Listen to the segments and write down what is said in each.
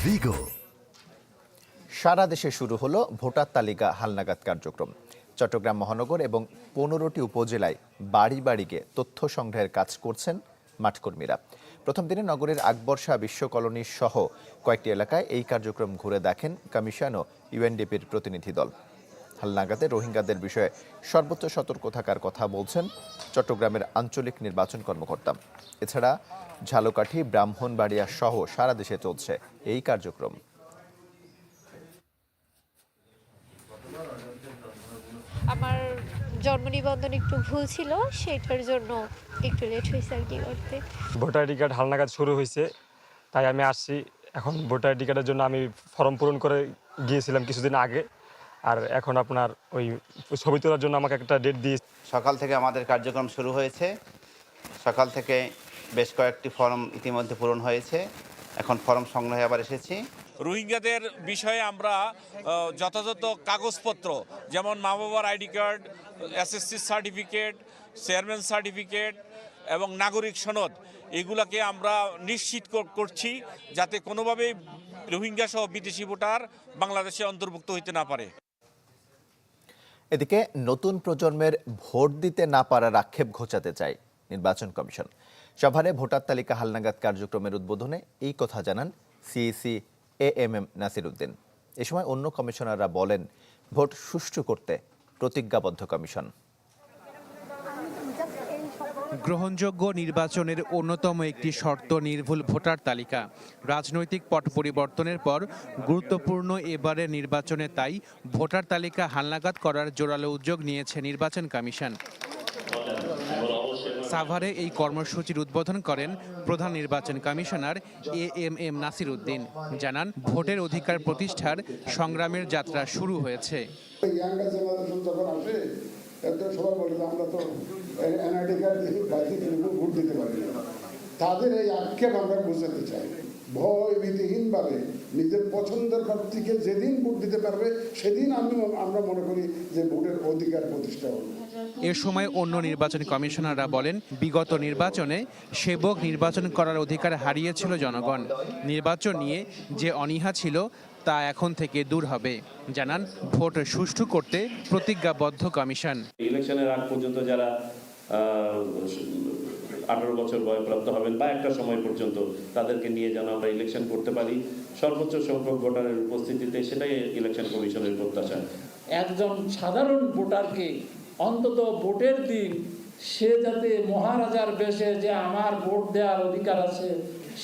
ভিগো সারা দেশে শুরু হলো ভোটার তালিকা হালনাগাদ কার্যক্রম। চট্টগ্রাম মহানগর এবং পনেরোটি উপজেলায় বাড়ি বাড়িকে তথ্য সংগ্রহের কাজ করছেন মাঠকর্মীরা প্রথম দিনে নগরের আকবর শাহ বিশ্ব সহ কয়েকটি এলাকায় এই কার্যক্রম ঘুরে দেখেন কমিশন ও ইউএনডিপির প্রতিনিধি দল। হালনাগাদে রোহিঙ্গাদের বিষয়ে সর্বোচ্চ সতর্ক থাকার কথা বলছেন চট্টগ্রামের আঞ্চলিক নির্বাচন কর্মকর্তা। এছাড়া ঝালকাঠি ব্রাহ্মণবাড়িয়া সহ সারা দেশে চলছে এই কার্যক্রম। আমার জন্ম নিবন্ধন একটু ভুল ছিল সেটার জন্য একটু লেট হয়েছে আর কি করতে। ভোটার আইডি কার্ড হালনাগাদ শুরু হয়েছে তাই আমি আসছি। এখন ভোটার আইডি কার্ডের জন্য আমি ফর্ম পূরণ করে গিয়েছিলাম কিছুদিন আগে। আর এখন আপনার ওই ছবি তোলার জন্য আমাকে একটা ডেট দিয়ে সকাল থেকে আমাদের কার্যক্রম শুরু হয়েছে। সকাল থেকে বেশ কয়েকটি ফর্ম ইতিমধ্যে পূরণ হয়েছে। এখন ফর্ম সংগ্রহে আবার এসেছি। রোহিঙ্গাদের বিষয়ে আমরা যথাযথ কাগজপত্র যেমন মা বাবার ID card SSC certificate chairman certificate এবং নাগরিক সনদ এগুলাকে আমরা নিশ্চিত করছি যাতে কোনোভাবেই রোহিঙ্গা সহ বিদেশি ভোটার বাংলাদেশে অন্তর্ভুক্ত হইতে না পারে। এদিকে নতুন প্রজন্মের ভোট দিতে না পারার আক্ষেপ ঘোচাতে চায় নির্বাচন কমিশন। সভারে ভোটার তালিকা হালনাগাদ কার্যক্রমের উদ্বোধনে এই কথা জানান CEC A M M Nasir Uddin. এ সময় অন্য কমিশনাররা বলেন, ভোট সুষ্ঠু করতে প্রতিজ্ঞাবদ্ধ কমিশন। গ্রহণযোগ্য নির্বাচনের অন্যতম একটি শর্ত নির্ভুল ভোটার তালিকা। রাজনৈতিক পট পরিবর্তনের পর গুরুত্বপূর্ণ এবারের নির্বাচনে তাই ভোটার তালিকা হালনাগাদ করার জোরালো উদ্যোগ নিয়েছে নির্বাচন কমিশন। সাভারে এই কর্মসূচির উদ্বোধন করেন প্রধান নির্বাচন commissioner A M M Nasir Uddin. জানান, ভোটের অধিকার প্রতিষ্ঠার সংগ্রামের যাত্রা শুরু হয়েছে। এতে সবাই বলে, আমরা তো কিন্তু ভোট দিতে পারি তাদের এই আক্ষেপ আমরা বোঝাতে চাই। ভয় ভীতিহীনভাবে নিজের পছন্দের প্রার্থীকে যেদিন ভোট দিতে পারবে, সেদিন আমি আমরা মনে করি যে ভোটের অধিকার প্রতিষ্ঠা হবে। এ সময় অন্য নির্বাচন কমিশনাররা বলেন, বিগত নির্বাচনে সেবক নির্বাচন করার অধিকার হারিয়েছিল জনগণ। নির্বাচন নিয়ে যে অনীহা ছিল তা এখন থেকে দূর হবে। জানান ভোট সুষ্ঠু করতে প্রতিজ্ঞাবদ্ধ কমিশন। ইলেকশনের আগ পর্যন্ত যারা আঠারো বছর বয়প্রাপ্ত হবেন বা একটা সময় পর্যন্ত তাদেরকে নিয়ে যেন আমরা ইলেকশন করতে পারি সর্বোচ্চ সংখ্যক ভোটারের উপস্থিতিতে সেটাই ইলেকশন কমিশনের প্রত্যাশা। একজন সাধারণ ভোটারকে অন্তত ভোটের দিন সে যাতে মহারাজার বেশে যে আমার ভোট দেওয়ার অধিকার আছে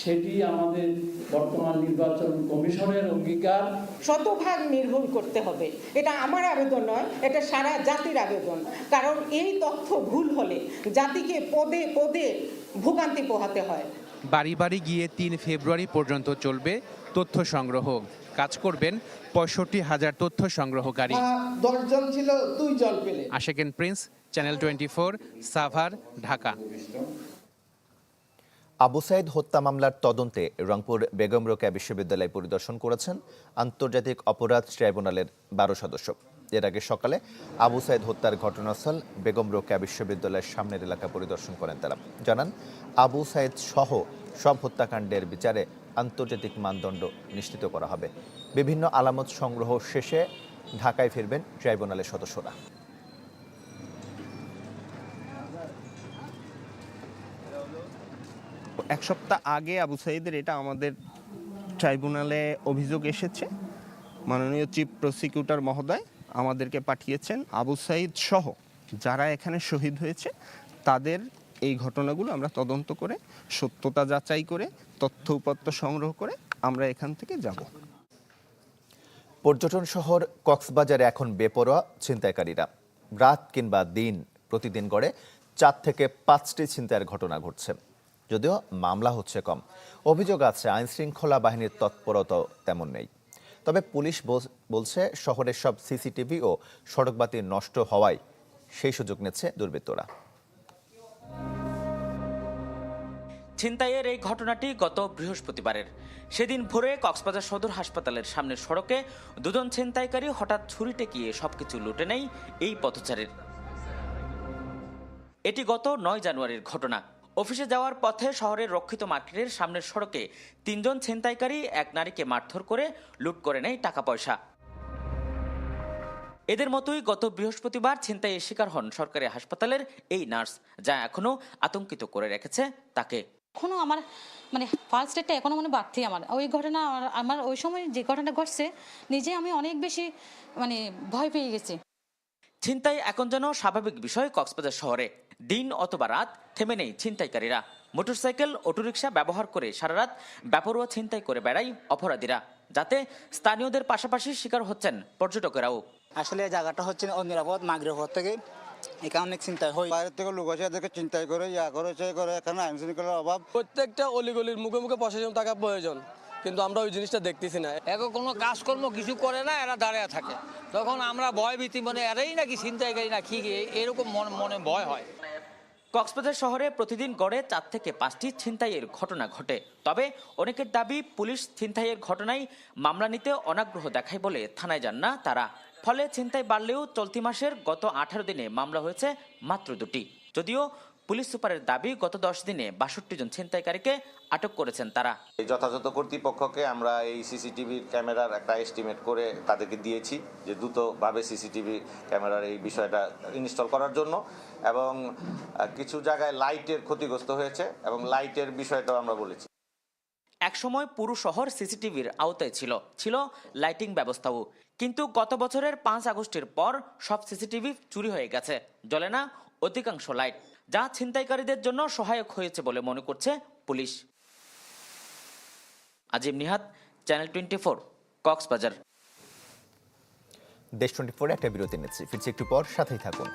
সেটি আমাদের বর্তমান নির্বাচন কমিশনের অঙ্গীকার। শতভাগ নির্ভুল করতে হবে। এটা আমার আবেদন নয় এটা সারা জাতির আবেদন। কারণ এই তথ্য ভুল হলে জাতিকে পদে পদে ভোগান্তি পোহাতে হয়। বাড়ি বাড়ি গিয়ে তিন ফেব্রুয়ারি পর্যন্ত চলবে তথ্য সংগ্রহ। কাজ করবেন পঁয়ষট্টি হাজার তথ্য সংগ্রহকারী। দশজন ছিল দুই জন পেলে। Asheken Prince Channel twenty four Savar Dhaka. Abu Sayeed হত্যা মামলার তদন্তে রংপুর বেগম রোকেয়া বিশ্ববিদ্যালয় পরিদর্শন করেছেন আন্তর্জাতিক অপরাধ ট্রাইব্যুনালের বারো সদস্য। এর আগে সকালে আবু সাইদ হত্যার ঘটনাস্থল বেগম রোকেয়া বিশ্ববিদ্যালয়ের সামনের এলাকা পরিদর্শন করেন তারা। জানান, আবু সাইদ সহ সব হত্যাকাণ্ডের বিচারে আন্তর্জাতিক মানদণ্ড নিশ্চিত করা হবে। বিভিন্ন আলামত সংগ্রহ শেষে ঢাকায় ফিরবেন ট্রাইব্যুনালের সদস্যরা। এক সপ্তাহ আগে আবু সাইদের এটা আমাদের ট্রাইব্যুনালে অভিযোগ এসেছে। মাননীয় চিফ প্রসিকিউটর মহোদয় আমাদেরকে পাঠিয়েছেন। আবু সাইদ সহ যারা এখানে শহীদ হয়েছে, তাদের এই ঘটনাগুলো আমরা তদন্ত করে, সত্যতা যাচাই করে, তথ্য উপাত্ত সংগ্রহ করে আমরা এখান থেকে যাব। পর্যটন শহর কক্সবাজারে এখন বেপরোয়া ছিনতাইকারীরা। রাত কিংবা দিন প্রতিদিন গড়ে চার থেকে পাঁচটি ছিনতাইয়ের ঘটনা ঘটছে। যদিও মামলা হচ্ছে কম। অভিযোগ আছে আইন শৃঙ্খলা বাহিনীর তৎপরতা তেমন নেই। তবে পুলিশ বল- বলছে, শহরের সব সিসিটিভি ও সড়কবাতি নষ্ট হওয়ায় সেই সুযোগ নিচ্ছে দুর্বৃত্তরা। ছিনতাইয়ের এই ঘটনাটি গত বৃহস্পতিবারের। সেদিন ভোরে কক্সবাজার সদর হাসপাতালের সামনের সড়কে দুজন ছিনতাইকারী হঠাৎ ছুরি টেকিয়ে সবকিছু লুটে নেয় এই পথচারীর। এটি গত নয় জানুয়ারির ঘটনা। অফিসে যাওয়ার পথে শহরের রক্ষিত মার্কেটের সামনের সড়কে তিনজন ছিনতাইকারী, এক নারীকে মারধর করে লুট করে নেয় টাকা পয়সা এদের মতোই গত বৃহস্পতিবার ছিনতাইয়ের শিকার হন সরকারি হাসপাতালের এই নার্স, যা এখনও আতঙ্কিত করে রেখেছে তাকে। এখনও আমার মানে ফার্স্ট ডেটটা এখনও মানে বাড়তি আমার। ওই ঘটনা আমার- ওই সময় যে ঘটনাটা ঘটছে, নিজে আমি অনেক বেশি মানে ভয় পেয়ে গেছি। ছিনতাই এখন যেন স্বাভাবিক বিষয় কক্সবাজার শহরে। দিন অথবা রাত থেমে নেই ছিনতাইকারীরা। মোটরসাইকেল অটোরিকশা ব্যবহার করে সারা রাত বেপরোয়া ছিনতাই করে বেড়ায় অপরাধীরা যাতে স্থানীয়দের পাশাপাশি শিকার হচ্ছেন পর্যটকেরাও। আসলে এই জায়গাটা হচ্ছে অনিরাপদ মাগরের পর থেকে। এখানে অনেক চিন্তা হয়। বাইরে থেকে লোক আছে এদেরকে চিন্তাই করে ইয়া করে সে করে এখানে আইন শৃঙ্খলার অভাব। প্রত্যেকটা অলিগলির মুখে মুখে প্রশাসন থাকা প্রয়োজন। কিন্তু আমরা ওই জিনিসটা দেখতেছি না। এখন কোনো কাজকর্ম কিছু করে না, এরা দাঁড়িয়ে থাকে। তখন আমরা ভয় ভীতি মানে এরাই নাকি চিন্তাইকারী না কি এরকম মনে মনে ভয় হয়। কক্সবাজার শহরে প্রতিদিন গড়ে চার থেকে পাঁচটি ছিনতাইয়ের ঘটনা ঘটে। তবে অনেকের দাবি, পুলিশ ছিনতাইয়ের ঘটনায় মামলা নিতে অনাগ্রহ দেখায় বলে থানায় যান না তারা। ফলে ছিনতাই বাড়লেও চলতি মাসের গত আঠারো দিনে মামলা হয়েছে মাত্র দুটি। যদিও পুলিশ সুপারের দাবি গত দশ দিনে বাষট্টি জন ছিনতাইকারীকে আটক করেছেন তারা। এই যথাযথ কর্তৃপক্ষকে আমরা এই সিসিটিভির ক্যামেরার একটা এস্টিমেট করে তাদেরকে দিয়েছি যে দ্রুতভাবে সিসিটিভি ক্যামেরার এই বিষয়টা ইনস্টল করার জন্য এবং কিছু জায়গায় লাইটের ক্ষতিগ্রস্ত হয়েছে এবং লাইটের বিষয়টাও আমরা বলেছি। একসময় পুরো শহর সিসিটিভির আওতায় ছিল ছিল লাইটিং ব্যবস্থাও। কিন্তু গত বছরের পাঁচ আগস্টের পর সব সিসিটিভি চুরি হয়ে গেছে জ্বলে না অধিকাংশ লাইট। যা ছিনতাইকারীদের জন্য সহায়ক হয়েছে বলে মনে করছে police. Azim Nihat, Channel twenty four, Cox's Bazar. Desh twenty four একটা বিরতি নিচ্ছি। ফিরছি একটু পর, সাথেই থাকুন।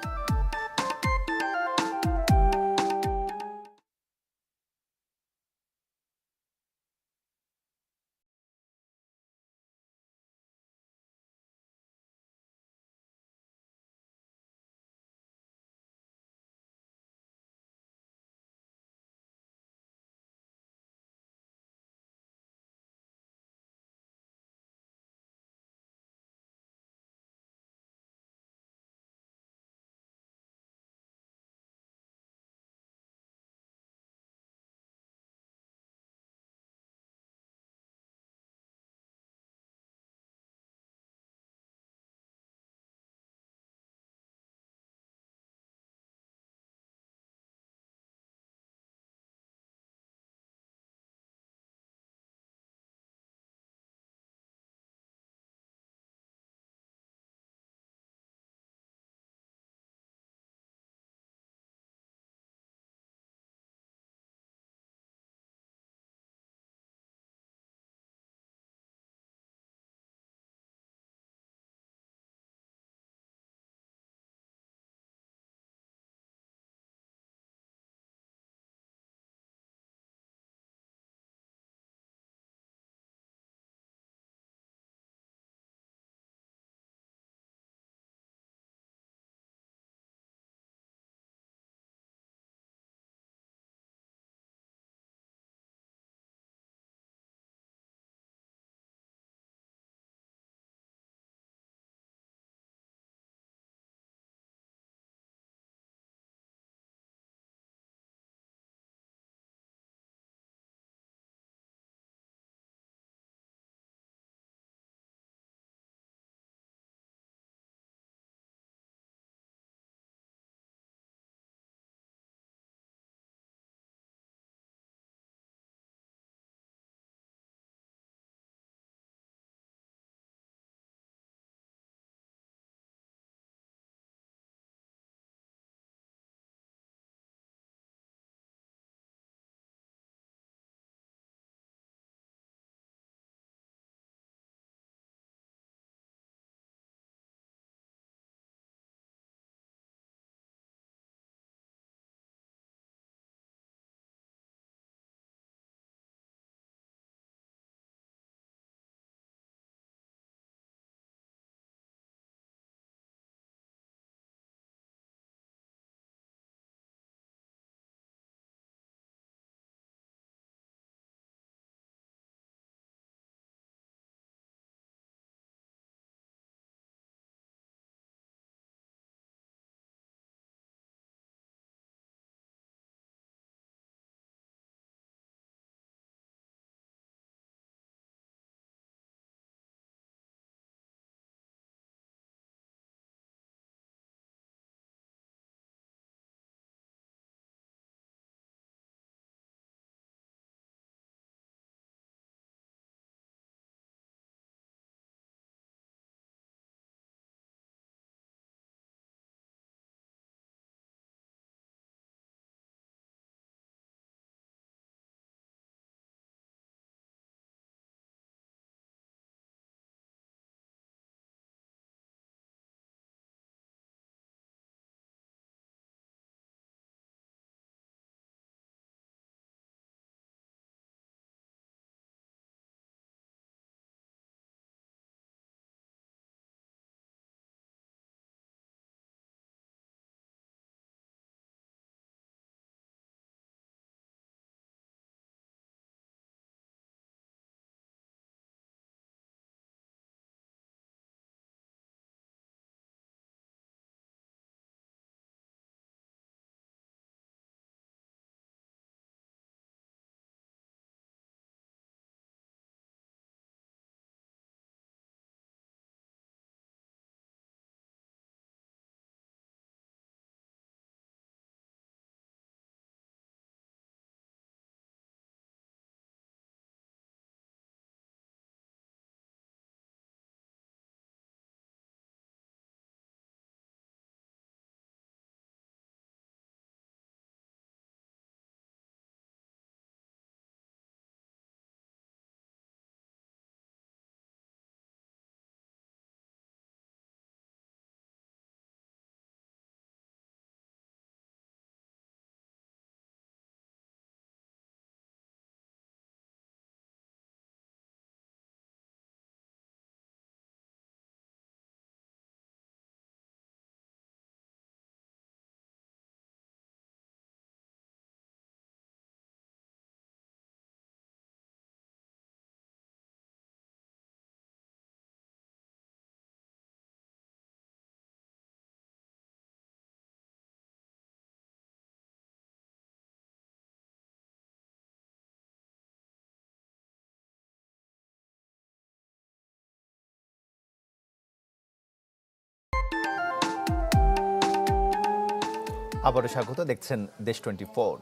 আবারও স্বাগত, দেখছেন দেশ টোয়েন্টি ফোর।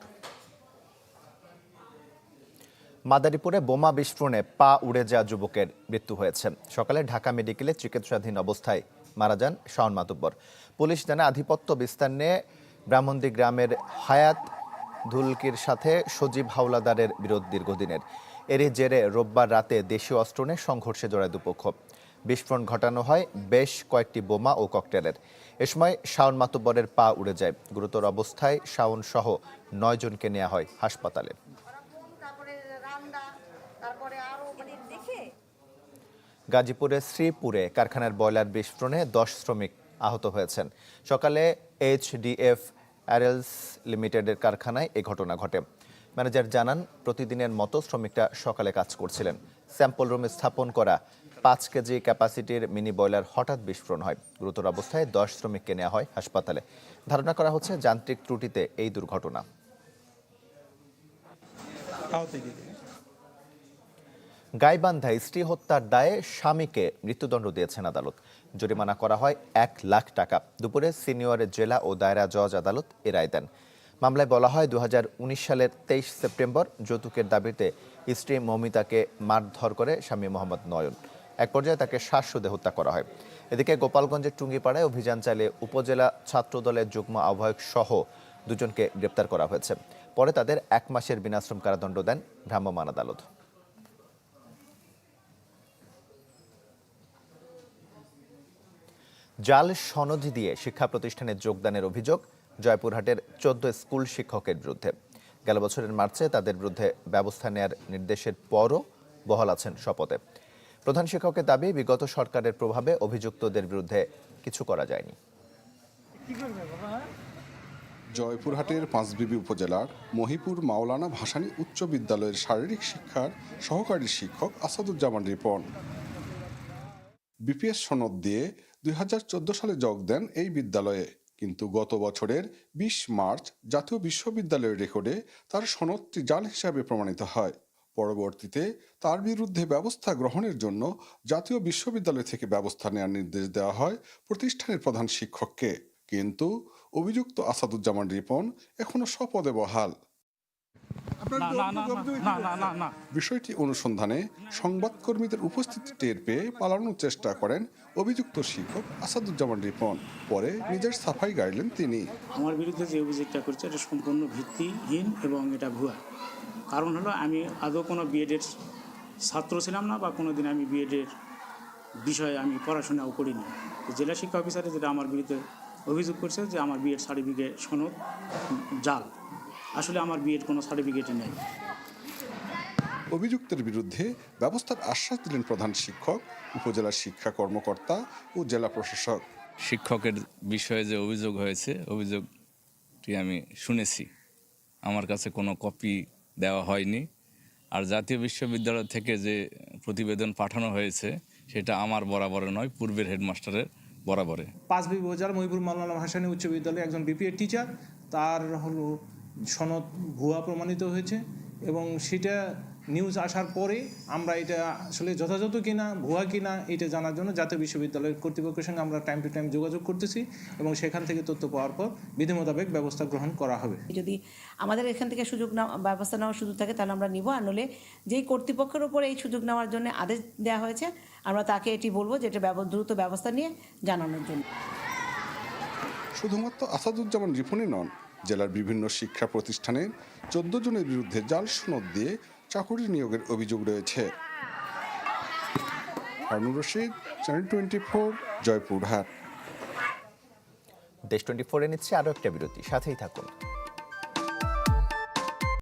মাদারীপুরে বোমা বিস্ফোরণে পা উড়ে যাওয়া যুবকের মৃত্যু হয়েছে। সকালে ঢাকা মেডিকেলে চিকিৎসাধীন অবস্থায় মারা যান শাওন মাতুব্বর। পুলিশ জানা আধিপত্য বিস্তার নিয়ে ব্রাহ্মণদি গ্রামের হায়াত ধুলকির সাথে সজীব হাওলাদারের বিরোধ দীর্ঘদিনের। এরই জেরে রোববার রাতে দেশীয় অস্ত্র নিয়ে সংঘর্ষে জড়ায় দুপক্ষ। বিস্ফোরণ ঘটানো হয় বেশ কয়েকটি বোমা ও ককটেলের। এ সময় শাওন মাতুব্বরের পা উড়ে যায়। গুরুতর অবস্থায় শাওন সহ নয় জনকে নেওয়া হয় হাসপাতালে। গাজীপুরের শ্রীপুরে কারখানার বয়লার বিস্ফোরণে দশ শ্রমিক আহত হয়েছেন। সকালে এইচডিএফ অ্যারেলস লিমিটেডের কারখানায় এ ঘটনা ঘটে। ম্যানেজার জানান প্রতিদিনের মতো শ্রমিকরা সকালে কাজ করছিলেন। স্যাম্পল রুমে স্থাপন করা পাঁচ কেজি ক্যাপাসিটির মিনি বয়লার হঠাৎ বিস্ফোরণ হয়। গুরুতর অবস্থায় দশ শ্রমিককে নেওয়া হয় হাসপাতালে। ধারণা করা হচ্ছে যান্ত্রিক ত্রুটিতে এই দুর্ঘটনা। গাইবান্ধায় স্ত্রী হত্যার দায়ে স্বামীকে মৃত্যুদণ্ড দিয়েছেন আদালত। জরিমানা করা হয় এক লাখ টাকা। দুপুরে সিনিয়র জেলা ও দায়রা জজ আদালত এ রায় দেন। মামলায় বলা হয় দুই হাজার উনিশ সালের তেইশ সেপ্টেম্বর যৌতুকের দাবিতে স্ত্রী মমিতাকে মারধর করে স্বামী মোহাম্মদ নয়ন। এক পর্যায়ে তাকে শ্বাসরোধে হত্যা করা হয়। এদিকে গোপালগঞ্জের টুঙ্গিপাড়ায় অভিযান চালিয়ে উপজেলা ছাত্রদলের যুগ্ম আহ্বায়ক সহ দুজনকে গ্রেপ্তার করা হয়েছে। পরে তাদের এক মাসের বিনাশ্রম কারাদণ্ড দেন ভ্রাম্যমাণ আদালত। জাল সনদ দিয়ে শিক্ষা প্রতিষ্ঠানে যোগদানের অভিযোগ জয়পুরহাটের চোদ্দ স্কুল শিক্ষকের বিরুদ্ধে। গেল বছরের মার্চে তাদের বিরুদ্ধে ব্যবস্থা নেয়ার নির্দেশের পরও বহাল আছেন শপথে। প্রধান শিক্ষকের দাবি, বিগত সরকারের প্রভাবে অভিযুক্তদের বিরুদ্ধে কিছু করা যায়নি। জয়পুরহাটের পাঁচবিবি উপজেলার মহিপুর মাওলানা ভাসানী উচ্চ বিদ্যালয়ের শারীরিক শিক্ষার সহকারী শিক্ষক আসাদুজ্জামান রিপন। বিপিএস সনদ দিয়ে দুই হাজার চোদ্দ সালে যোগ দেন এই বিদ্যালয়ে, কিন্তু গত বছরের বিশ মার্চ জাতীয় বিশ্ববিদ্যালয়ের রেকর্ডে তার সনদটি জাল হিসাবে প্রমাণিত হয়। পরবর্তীতে তার বিরুদ্ধে ব্যবস্থা গ্রহণের জন্য জাতীয় বিশ্ববিদ্যালয় থেকে ব্যবস্থা নেওয়ার নির্দেশ দেওয়া হয় প্রতিষ্ঠানের প্রধান শিক্ষককে। কিন্তু অভিযুক্ত আসাদুজ্জামান রিপন এখনও স্বপদে বহাল। বিষয়টি অনুসন্ধানে সংবাদকর্মীদের উপস্থিতি টের পেয়ে পালানোর চেষ্টা করেন অভিযুক্ত শিক্ষক আসাদুজ্জামান রিপন। পরে নিজের সাফাই গাইলেন তিনি। আমার বিরুদ্ধে যে অভিযোগটা করছে এটা সম্পূর্ণ ভিত্তিহীন এবং এটা ভুয়া। কারণ হলো আমি আদৌ কোনো বিএডের ছাত্র ছিলাম না বা কোনো দিন আমি বিএডের বিষয়ে আমি পড়াশোনাও করিনি। জেলা শিক্ষা অফিসারে যেটা আমার বিরুদ্ধে অভিযোগ করছে যে আমার বিএড সার্টিফিকেট সনদ জাল। আসলে আমার বিএড কোনো সার্টিফিকেটই নেই। অভিযুক্তের বিরুদ্ধে ব্যবস্থার আশ্বাস দিলেন প্রধান শিক্ষক উপজেলা শিক্ষা কর্মকর্তা ও জেলা প্রশাসক। শিক্ষকের বিষয়ে যে অভিযোগ হয়েছে অভিযোগটি আমি শুনেছি। আমার কাছে কোনো কপি দেওয়া হয়নি। আর জাতীয় বিশ্ববিদ্যালয় থেকে যে প্রতিবেদন পাঠানো হয়েছে সেটা আমার বরাবরে নয় পূর্বের হেডমাস্টারের বরাবরে। পাঁচ বি বোজার মহিপুর মাওলানা ভাসানী উচ্চ বিদ্যালয়ে একজন বিপিএ টিচার তার হলো সনদ ভুয়া প্রমাণিত হয়েছে এবং সেটা নিউজ আসার পরে আমরা এটা আসলে যথাযথ কিনা ভুয়া কিনা এটা জানার জন্য জাতীয় বিশ্ববিদ্যালয়ের কর্তৃপক্ষের সঙ্গে আমরা টাইম টু টাইম যোগাযোগ করতেছি এবং সেখান থেকে তথ্য পাওয়ার পর বিধি মোতাবেক ব্যবস্থা গ্রহণ করা হবে। যদি আমাদের এখান থেকে সুযোগ নেওয়া ব্যবস্থা নেওয়ার সুযোগ থাকে তাহলে আমরা নিব। আর নলে যেই কর্তৃপক্ষের উপর এই সুযোগ নেওয়ার জন্য আদেশ দেওয়া হয়েছে আমরা তাকে এটি বলব যে এটা ব্যব- দ্রুত ব্যবস্থা নিয়ে জানানোর জন্য। শুধুমাত্র আসাদুজ্জামান রিপনই নন জেলার বিভিন্ন শিক্ষা প্রতিষ্ঠানে চোদ্দ জনের বিরুদ্ধে জাল সনদ দিয়ে চাকরি নিয়োগের অভিযোগ রয়েছে। Rashid twenty four Joypurhat. Desh twenty ফোরে নিচ্ছে আরও একটা বিরতি, সাথেই থাকুন।